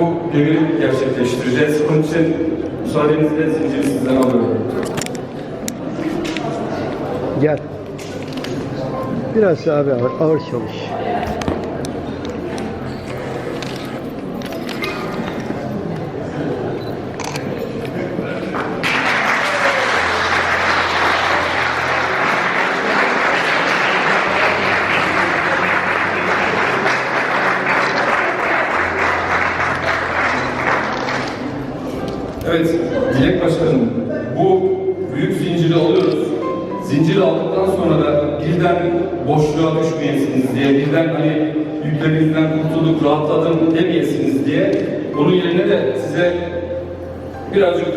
bu deviri gerçekleştireceğiz. Onun için müsaadenizle zinciri sizden alıyorum. Gel. Biraz abi ağır, ağır çalış. Birden boşluğa düşmeyesiniz diye, birden hani yüklerinizden kurtulduk, rahatladım demeyesiniz diye, onun yerine de size birazcık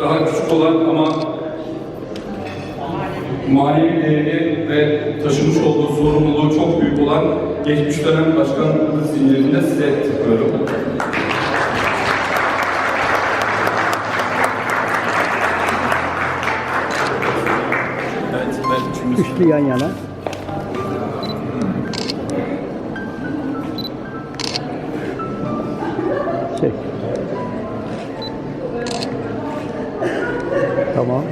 daha küçük olan ama manevi değeri ve taşımış olduğu sorumluluğu çok büyük olan geçmiş dönem başkanlık zincirini de size tıklıyorum. Üçlü yan yana. Çek. Tamam.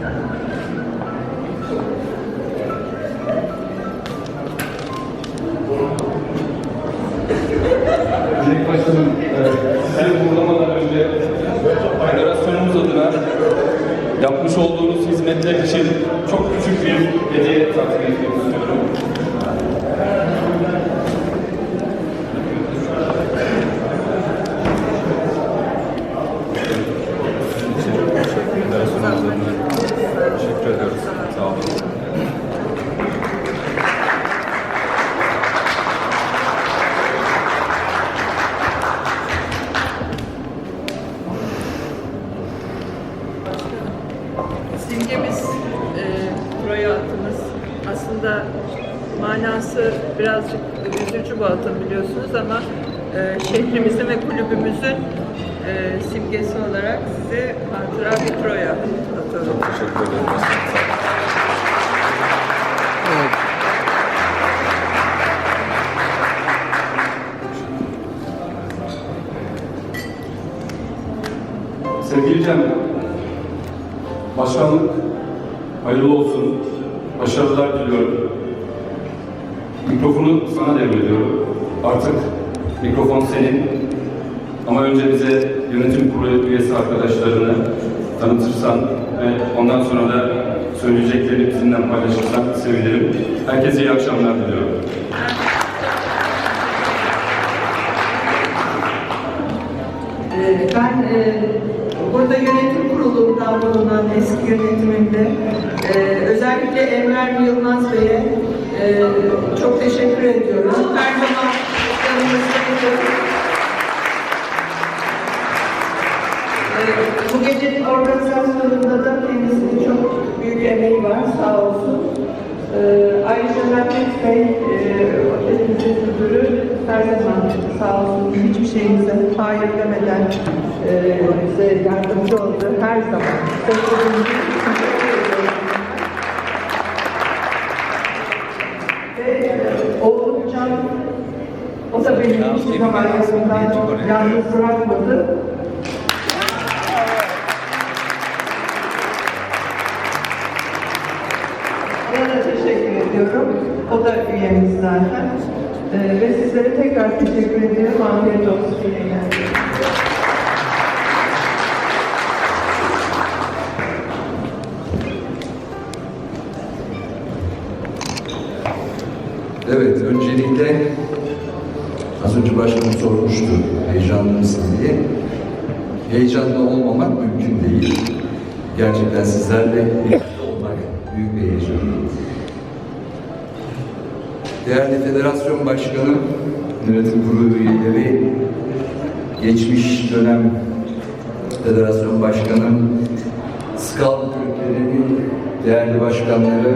Dilek Başkanım, e, sizi uğurlamadan önce federasyonumuz adına yapmış olduğunuz hizmetler için çok küçük bir hediye takdim etmek istiyorum. federasyonumuz adına teşekkür ediyoruz. Üzücü bu atım biliyorsunuz ama e, şehrimizin ve kulübümüzün e, simgesi olarak size hatıra bir Troya atıyorum. Teşekkür ederim. Evet. Sevgili Cem, başkanlık hayırlı olsun, başarılar diliyorum. Mikrofonu sana devrediyorum. Artık mikrofon senin. Ama önce bize yönetim kurulu üyesi arkadaşlarını tanıtırsan ve ondan sonra da söyleyeceklerini bizimle paylaşırsan sevinirim. Herkese iyi akşamlar diliyorum. Ee, Ben e, burada yönetim kurulundan bulunan eski yönetimimde e, özellikle Enver Yılmaz Bey'e e, çok teşekkür ediyorum. Her zaman Bu gecenin organizasyonunda da kendisinin çok büyük emeği var, sağ olsun. E, Ayrıca Mehmet Bey, e, otelimizin müdürü her zaman sağ olsun hiçbir şeyimize hayır demeden e, bize yardımcı oldu. Her zaman. Teşekkür ediyorum. Zaman yanımdan yalnız bırakmadı. Ona teşekkür ediyorum. O da üyemiz zaten. Ee, ve sizlere tekrar teşekkür ediyorum. Afiyet olsun. İyi başkanım sormuştu heyecanlı mısın diye. Heyecanlı olmamak mümkün değil. Gerçekten sizlerle olmak büyük bir heyecan. Değerli Federasyon Başkanı, yönetim kurulu üyeleri, geçmiş dönem Federasyon Başkanı, Skal Türklerinin değerli başkanları,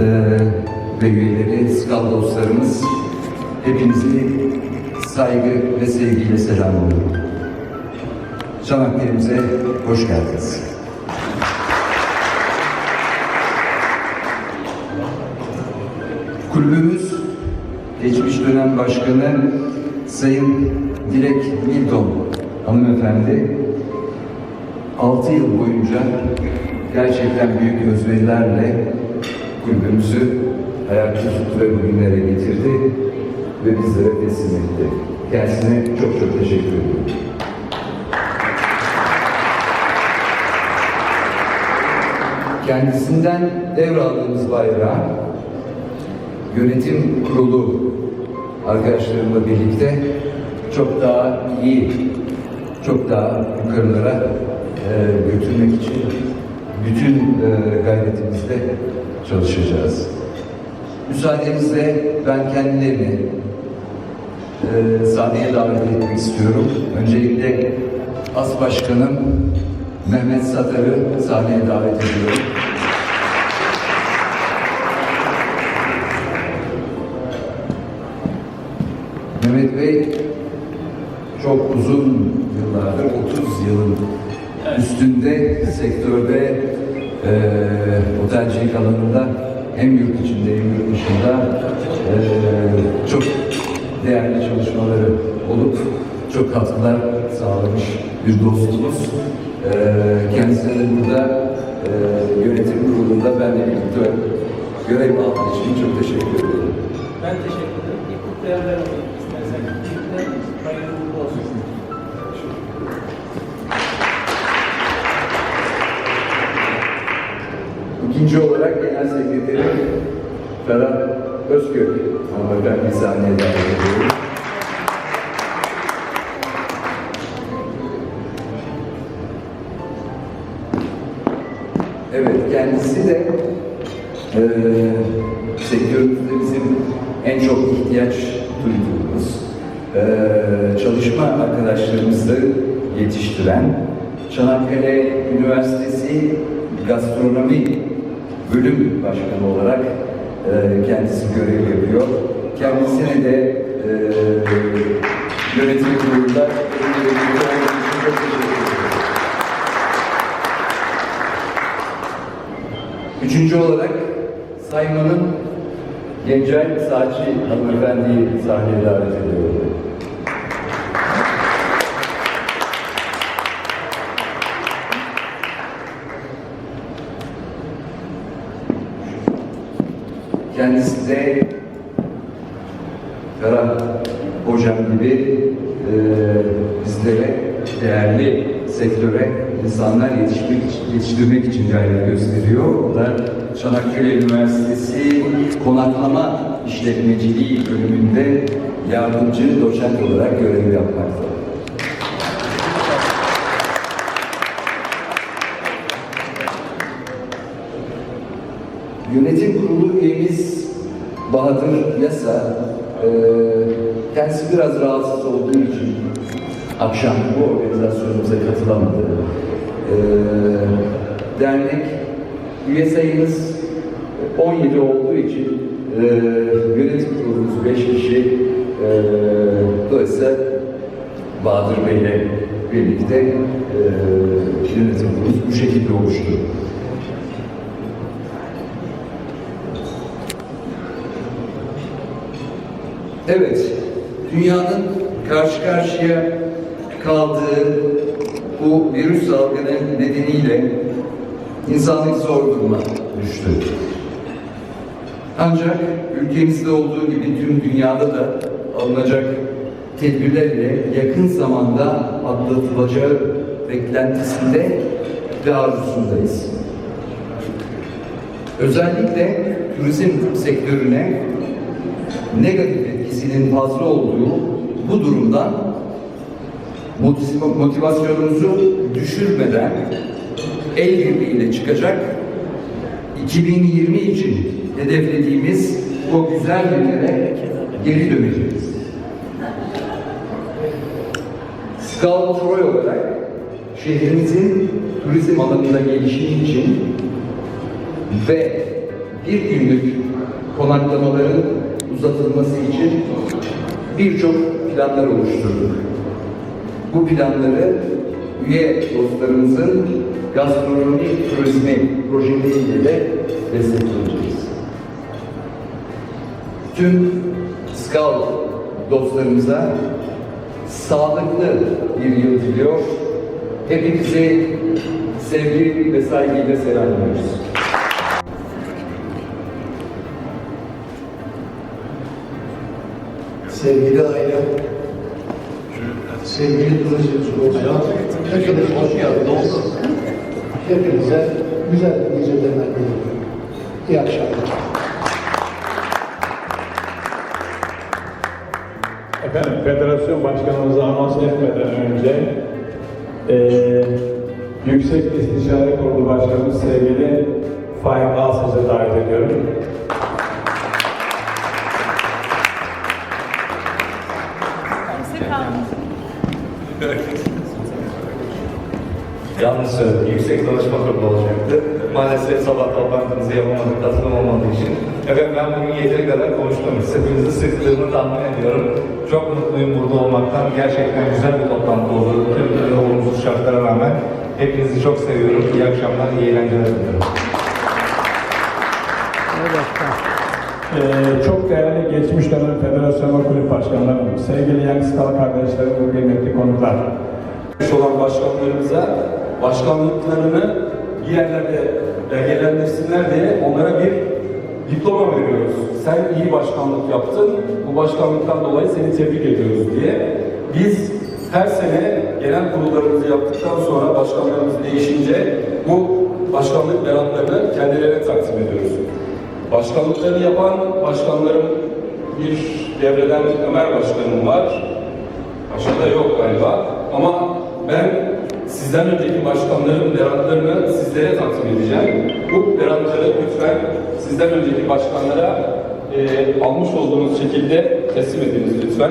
eee ve üyeleri, skal dostlarımız, hepinizi saygı ve sevgiyle selamlıyorum. Çanakkale'mize hoş geldiniz. Kulübümüz geçmiş dönem başkanı Sayın Dilek Mildon hanımefendi 6 yıl boyunca gerçekten büyük özverilerle kulübümüzü ayakta tuttu ve bugünlere getirdi ve bizlere teslim etti. Kendisine çok çok teşekkür ediyorum. Kendisinden devraldığımız bayrağı yönetim kurulu arkadaşlarımla birlikte çok daha iyi, çok daha yukarılara e, götürmek için bütün e, gayretimizle çalışacağız. Müsaadenizle ben kendilerini e, sahneye davet etmek istiyorum. Öncelikle As Başkanım Mehmet Satar'ı sahneye davet ediyorum. Mehmet Bey çok uzun yıllardır, 30 yılın üstünde sektörde e, otelcilik alanında hem yurt içinde hem yurt dışında e, çok değerli çalışmaları olup çok katkılar sağlamış bir dostumuz. E, kendisine de burada e, yönetim kurulunda benle birlikte görev aldığı için çok teşekkür ederim. Ben teşekkür ederim. İlk kutlayan ben olayım istersen. İlk olsun. İkinci olarak Genel Sekreteri Ferhat Özgök hanımefendi sahneye davet ediyorum. Evet, kendisi de eee sektörümüzde bizim en çok ihtiyaç duyduğumuz, eee, çalışma arkadaşlarımızı yetiştiren Çanakkale Üniversitesi Gastronomi Bölüm Başkanı olarak eee, kendisi görev yapıyor. Kendisine de eee yönetim kurulunda. Üçüncü olarak Sayman'ın Gencay Saatçi hanımefendiyi sahneye davet ediyorum. Kendisi de Ferhat Hocam gibi e, bizlere değerli sektöre insanlar yetişmek, yetiştirmek için gayret gösteriyor. O da Çanakkale Üniversitesi Konaklama İşletmeciliği bölümünde yardımcı doçent olarak görev yapmakta. Yönetim kurulu üyemiz Bahadır Yasa, e, kendisi biraz rahatsız olduğu için akşam bu organizasyonumuza katılamadı. E, dernek üye sayımız 17 olduğu için e, yönetim kurulumuz 5 kişi. E, dolayısıyla Bahadır Bey'le birlikte e, yönetim kurulumuz bu şekilde oluştu. Evet, dünyanın karşı karşıya kaldığı bu virüs salgını nedeniyle insanlık zor duruma düştü. Ancak ülkemizde olduğu gibi tüm dünyada da alınacak tedbirlerle yakın zamanda atlatılacağı beklentisinde ve arzusundayız. Özellikle turizm sektörüne negatif etkisinin fazla olduğu bu durumdan motiv- motivasyonumuzu düşürmeden el birliğiyle çıkacak 2020 için hedeflediğimiz o güzel günlere geri döneceğiz. Skal Troy olarak şehrimizin turizm alanında gelişimi için ve bir günlük konaklamaların uzatılması için birçok planlar oluşturduk. Bu planları üye dostlarımızın gastronomi turizmi projeleriyle de destekleyeceğiz. Tüm SKAL dostlarımıza sağlıklı bir yıl diliyor. Hepinizi sevgi ve saygıyla selamlıyoruz. Sevgili aile, sevgili Kılıçdaroğlu Hocam, hepiniz hoş geldiniz. Hepinize güzel geceler diliyorum. İyi akşamlar. Efendim, federasyon başkanımızı anons etmeden önce eee Yüksek İstişare Kurulu Başkanımız sevgili Faik Alsız'ı davet ediyorum. Yanlış söyledim. Yüksek Danışma Kurulu olacaktı. Maalesef sabah toplantımızı yapamadık, katılım olmadığı için. Efendim ben bugün yeteri kadar konuştum. Hepinizin sıktığını tahmin ediyorum. Çok mutluyum burada olmaktan. Gerçekten güzel bir toplantı oldu. Tüm olumsuz şartlara rağmen. Hepinizi çok seviyorum. İyi akşamlar, iyi eğlenceler diliyorum. Evet Eee, çok değerli geçmiş dönem federasyon ve kulüp başkanlarım, sevgili Yankıskalı kardeşlerim ve kıymetli konuklar. olan başkanlarımıza başkanlıklarını bir yerlerde belgelendirsinler diye onlara bir diploma veriyoruz. Sen iyi başkanlık yaptın, bu başkanlıktan dolayı seni tebrik ediyoruz diye. Biz her sene genel kurullarımızı yaptıktan sonra başkanlarımız değişince bu başkanlık beratlarını kendilerine takdim ediyoruz. Başkanlıklarını yapan başkanlarım bir devreden Ömer Başkanım var. Aşağıda yok galiba. Ama ben sizden önceki başkanların beratlarını sizlere takdim edeceğim. Bu beratları lütfen sizden önceki başkanlara e, almış olduğunuz şekilde teslim ediniz lütfen.